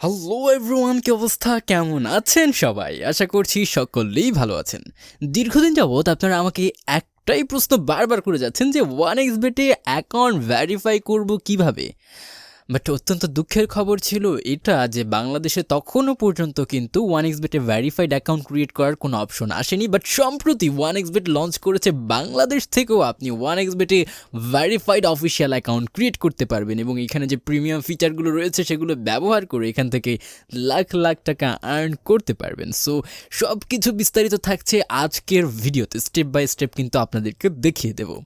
Hello everyone কি অবস্থা? কেমন আছেন সবাই? আশা করছি সকলেই ভালো আছেন। দীর্ঘদিন যাবৎ আপনারা আমাকে একটাই প্রশ্ন বারবার করে যাচ্ছেন যে ওয়ান এক্স বেটে অ্যাকাউন্ট ভ্যারিফাই করব কীভাবে? বাট অত্যন্ত দুঃখের খবর ছিল এটা যে বাংলাদেশে তখনও পর্যন্ত কিন্তু ওয়ান এক্স বেটে ভ্যারিফাইড অ্যাকাউন্ট ক্রিয়েট করার কোনো অপশন আসেনি। বাট সম্প্রতি ওয়ান এক্স বেট লঞ্চ করেছে বাংলাদেশ থেকেও আপনি ওয়ান এক্স বেটে ভ্যারিফাইড অফিসিয়াল অ্যাকাউন্ট ক্রিয়েট করতে পারবেন এবং এখানে যে প্রিমিয়াম ফিচারগুলো রয়েছে সেগুলো ব্যবহার করে এখান থেকে লাখ লাখ টাকা আর্ন করতে পারবেন। সো সব কিছু বিস্তারিত থাকছে আজকের ভিডিওতে। স্টেপ বাই স্টেপ কিন্তু আপনাদেরকে দেখিয়ে দেবো।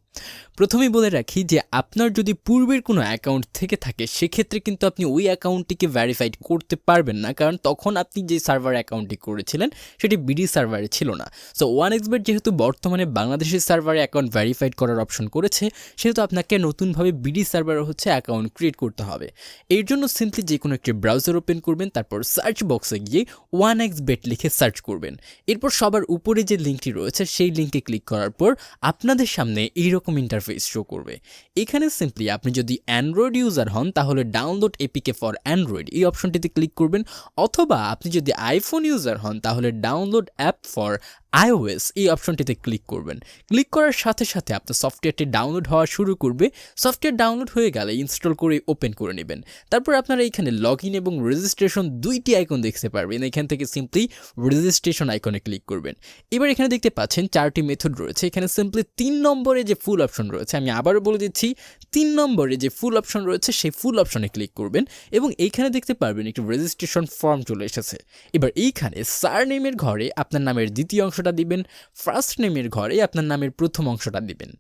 প্রথমেই বলে রাখি যে আপনার যদি পূর্বের কোনো অ্যাকাউন্ট থেকে থাকে, সেক্ষেত্রে কিন্তু আপনি ওই অ্যাকাউন্টটিকে ভ্যারিফাইড করতে পারবেন না। কারণ তখন আপনি যে সার্ভার অ্যাকাউন্টটি করেছিলেন, সেটি বিডি সার্ভারে ছিল না। সো ওয়ান এক্সবেট যেহেতু বর্তমানে বাংলাদেশের সার্ভারে অ্যাকাউন্ট ভ্যারিফাইড করার অপশন করেছে, সেহেতু আপনাকে নতুনভাবে বিডি সার্ভারে হচ্ছে অ্যাকাউন্ট ক্রিয়েট করতে হবে। এর জন্য সিম্পলি যে কোনো একটি ব্রাউজার ওপেন করবেন, তারপর সার্চ বক্সে গিয়ে ওয়ান এক্স বেট লিখে সার্চ করবেন। এরপর সবার উপরে যে লিঙ্কটি রয়েছে, সেই লিঙ্কে ক্লিক করার পর আপনাদের সামনে এইরকম ইন্টারফেস শো করবে। এখানে সিম্পলি আপনি যদি অ্যান্ড্রয়েড ইউজার হন, তাহলে ডাউনলোড এপিকে ফর অ্যান্ড্রয়েড এই অপশনটিতে ক্লিক করবেন। অথবা আপনি যদি আইফোন ইউজার হন, তাহলে ডাউনলোড অ্যাপ ফর আইওএস এই অপশনটিতে ক্লিক করবেন। ক্লিক করার সাথে সাথে আপনার সফটওয়্যারটি ডাউনলোড হওয়া শুরু করবে। সফটওয়্যার ডাউনলোড হয়ে গেলে ইনস্টল করে ওপেন করে নেবেন। তারপর আপনারা এখানে লগ ইন এবং রেজিস্ট্রেশন দুইটি আইকন দেখতে পারবেন। এখান থেকে সিম্পলি রেজিস্ট্রেশন আইকনে ক্লিক করবেন। এবার এখানে দেখতে পাচ্ছেন চারটি মেথড রয়েছে। এখানে সিম্পলি তিন নম্বরে যে ফুল অপশন রয়েছে, আমি আবারও বলে দিচ্ছি, তিন নম্বরে যে ফুল অপশন রয়েছে, সেই ফুল অপশনে ক্লিক করবেন এবং এইখানে দেখতে পারবেন একটি রেজিস্ট্রেশন ফর্ম চলে এসেছে। এবার এইখানে সার নেমের ঘরে আপনার নামের দ্বিতীয় অংশটা দিবেন ফার্স্ট নেমের ঘরে আপনার নামের প্রথম অংশটা দিবেন।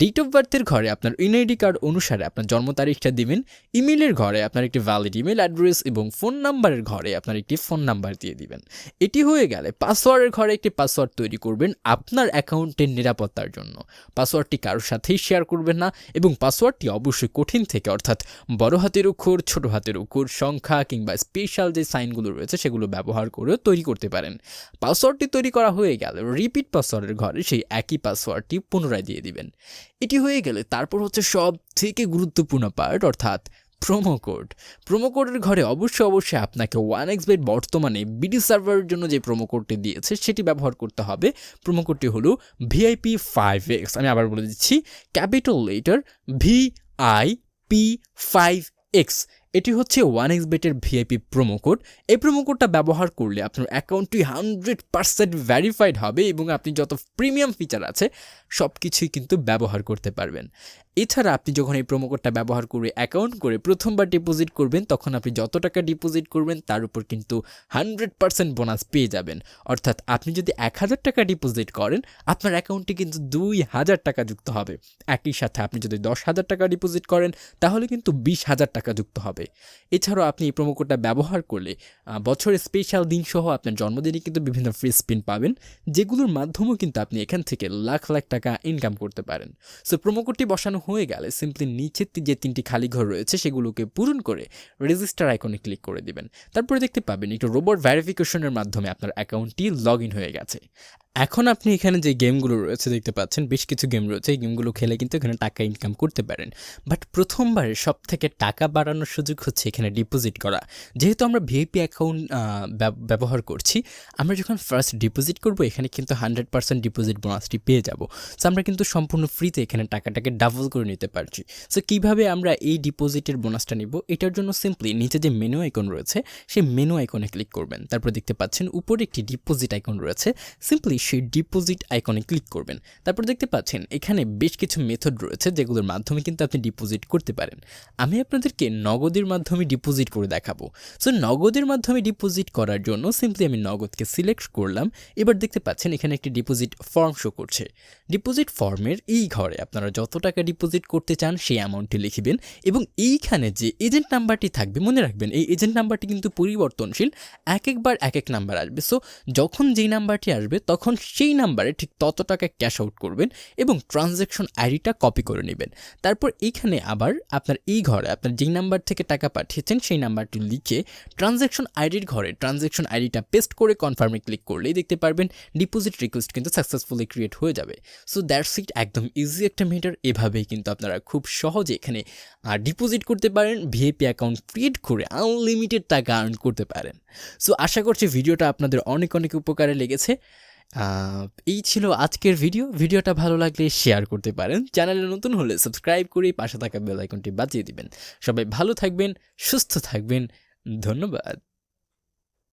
ডেট অফ বার্থের ঘরে আপনার এনআইডি কার্ড অনুসারে আপনার জন্ম তারিখটা দিবেন ইমেলের ঘরে আপনার একটি ভ্যালিড ইমেল অ্যাড্রেস এবং ফোন নাম্বারের ঘরে আপনার একটি ফোন নাম্বার দিয়ে দিবেন। এটি হয়ে গেলে পাসওয়ার্ডের ঘরে একটি পাসওয়ার্ড তৈরি করবেন আপনার অ্যাকাউন্টের নিরাপত্তার জন্য। পাসওয়ার্ডটি কারোর সাথেই শেয়ার করবেন না এবং পাসওয়ার্ডটি অবশ্যই কঠিন থেকে অর্থাৎ বড় হাতের অক্ষর, ছোট হাতের অক্ষর, সংখ্যা কিংবা স্পেশাল যে সাইনগুলো রয়েছে সেগুলো ব্যবহার করেও তৈরি করতে পারেন। পাসওয়ার্ডটি তৈরি করা হয়ে গেলে রিপিট পাসওয়ার্ডের ঘরে সেই একই পাসওয়ার্ডটি পুনরায় দিয়ে দিবেন। এটি হয়ে গেলে তারপর হচ্ছে সব থেকে গুরুত্বপূর্ণ পার্ট অর্থাৎ প্রোমো কোড প্রোমো কোডের ঘরে অবশ্যই অবশ্যই আপনাকে ওয়ান এক্স বেট বর্তমানে বিডি সার্ভারের জন্য যে প্রোমো কোডটি দিয়েছে, সেটি ব্যবহার করতে হবে। প্রোমো কোডটি হলো ভিআইপি ফাইভ এক্স আমি আবার বলে দিচ্ছি capital letter V I P five X এটি হচ্ছে ওয়ান এক্স বেটের ভিআইপি প্রোমো কোড এই প্রোমো কোডটা ব্যবহার করলে আপনার অ্যাকাউন্টটি হান্ড্রেড পার্সেন্ট ভ্যারিফাইড হবে এবং আপনি যত প্রিমিয়াম ফিচার আছে সব কিছুই কিন্তু ব্যবহার করতে পারবেন। এছাড়া আপনি যখন এই প্রোমো কোডটা ব্যবহার করে অ্যাকাউন্ট করে প্রথমবার ডিপোজিট করবেন, তখন আপনি যত টাকা ডিপোজিট করবেন, তার উপর কিন্তু হান্ড্রেড পার্সেন্ট বোনাস পেয়ে যাবেন। অর্থাৎ আপনি যদি এক হাজার টাকা ডিপোজিট করেন, আপনার অ্যাকাউন্টে কিন্তু দুই হাজার টাকা যুক্ত হবে। একই সাথে আপনি যদি দশ হাজার টাকা ডিপোজিট করেন, তাহলে কিন্তু বিশ হাজার টাকা যুক্ত হবে। এছাড়াও আপনি এই প্রোমো কোডটা ব্যবহার করলে বছরের স্পেশাল দিনসহ আপনার জন্মদিনে কিন্তু বিভিন্ন ফ্রি স্পিন পাবেন, যেগুলোর মাধ্যমেও কিন্তু আপনি এখান থেকে লাখ লাখ টাকা ইনকাম করতে পারেন। সো প্রোমো কোডটি বসানো হয়ে গেলে সিম্পলি নিচের যে তিনটি খালি ঘর রয়েছে, সেগুলোকে পূরণ করে রেজিস্টার আইকনে ক্লিক করে দিবেন। তারপরে দেখতে পাবেন একটু রোবট ভ্যারিফিকেশনের মাধ্যমে আপনার অ্যাকাউন্টটি লগ ইন হয়ে গেছে। এখন আপনি এখানে যে গেমগুলো রয়েছে দেখতে পাচ্ছেন, বেশ কিছু গেম রয়েছে। এই গেমগুলো খেলে কিন্তু এখানে টাকা ইনকাম করতে পারেন। বাট প্রথমবারে সব থেকে টাকা বাড়ানোর সুযোগ হচ্ছে এখানে ডিপোজিট করা। যেহেতু আমরা ভিআইপি অ্যাকাউন্ট ব্যবহার করছি, আমরা যখন ফার্স্ট ডিপোজিট করব, এখানে কিন্তু হান্ড্রেড পার্সেন্ট ডিপোজিট বোনাসটি পেয়ে যাব। সো আমরা কিন্তু সম্পূর্ণ ফ্রিতে এখানে টাকাটাকে ডাবল করে নিতে পারছি। সো কীভাবে আমরা এই ডিপোজিটের বোনাসটা নিব? এটার জন্য সিম্পলি নিচে যে মেনু আইকন রয়েছে, সেই মেনু আইকনে ক্লিক করবেন। তারপর দেখতে পাচ্ছেন, উপরে একটি ডিপোজিট আইকন রয়েছে। সিম্পলি সেই ডিপোজিট আইকনে ক্লিক করবেন। তারপর দেখতে পাচ্ছেন, এখানে বেশ কিছু মেথড রয়েছে যেগুলোর মাধ্যমে কিন্তু আপনি ডিপোজিট করতে পারেন। আমি আপনাদেরকে নগদের মাধ্যমে ডিপোজিট করে দেখাবো। সো নগদের মাধ্যমে ডিপোজিট করার জন্য সিম্পলি আমি নগদকে সিলেক্ট করলাম। এবার দেখতে পাচ্ছেন, এখানে একটি ডিপোজিট ফর্ম শো করছে। ডিপোজিট ফর্মের এই ঘরে আপনারা যত টাকা ডিপোজিট করতে চান, সেই অ্যামাউন্টটি লিখবেন এবং এইখানে যে এজেন্ট নাম্বারটি থাকবে, মনে রাখবেন, এই এজেন্ট নাম্বারটি কিন্তু পরিবর্তনশীল। এক একবার এক এক নাম্বার আসবে। সো যখন যেই নাম্বারটি আসবে, তখন তখন সেই নাম্বারে ঠিক তত টাকা ক্যাশ আউট করবেন এবং ট্রানজ্যাকশন আইডিটা কপি করে নেবেন। তারপর এইখানে আবার আপনার এই ঘরে আপনার যেই নাম্বার থেকে টাকা পাঠিয়েছেন সেই নাম্বারটি লিখে ট্রানজ্যাকশন আইডির ঘরে ট্রানজ্যাকশন আইডিটা পেস্ট করে কনফার্মে ক্লিক করলেই দেখতে পারবেন ডিপোজিট রিকোয়েস্ট কিন্তু সাকসেসফুলি ক্রিয়েট হয়ে যাবে। সো দ্যাটস ইট একদম ইজি একটা মেটার এভাবেই কিন্তু আপনারা খুব সহজে এখানে ডিপোজিট করতে পারেন ভিএপি অ্যাকাউন্ট ক্রিয়েট করে আনলিমিটেড টাকা আর্ন করতে পারেন। সো আশা করছি ভিডিওটা আপনাদের অনেক অনেক উপকারে লেগেছে। এই ছিল আজকের ভিডিও ভিডিওটা ভালো লাগলে শেয়ার করতে পারেন। চ্যানেলে নতুন হলে সাবস্ক্রাইব করে পাশে থাকা বেল আইকনটি বাজিয়ে দিবেন। সবাই ভালো থাকবেন, সুস্থ থাকবেন। ধন্যবাদ।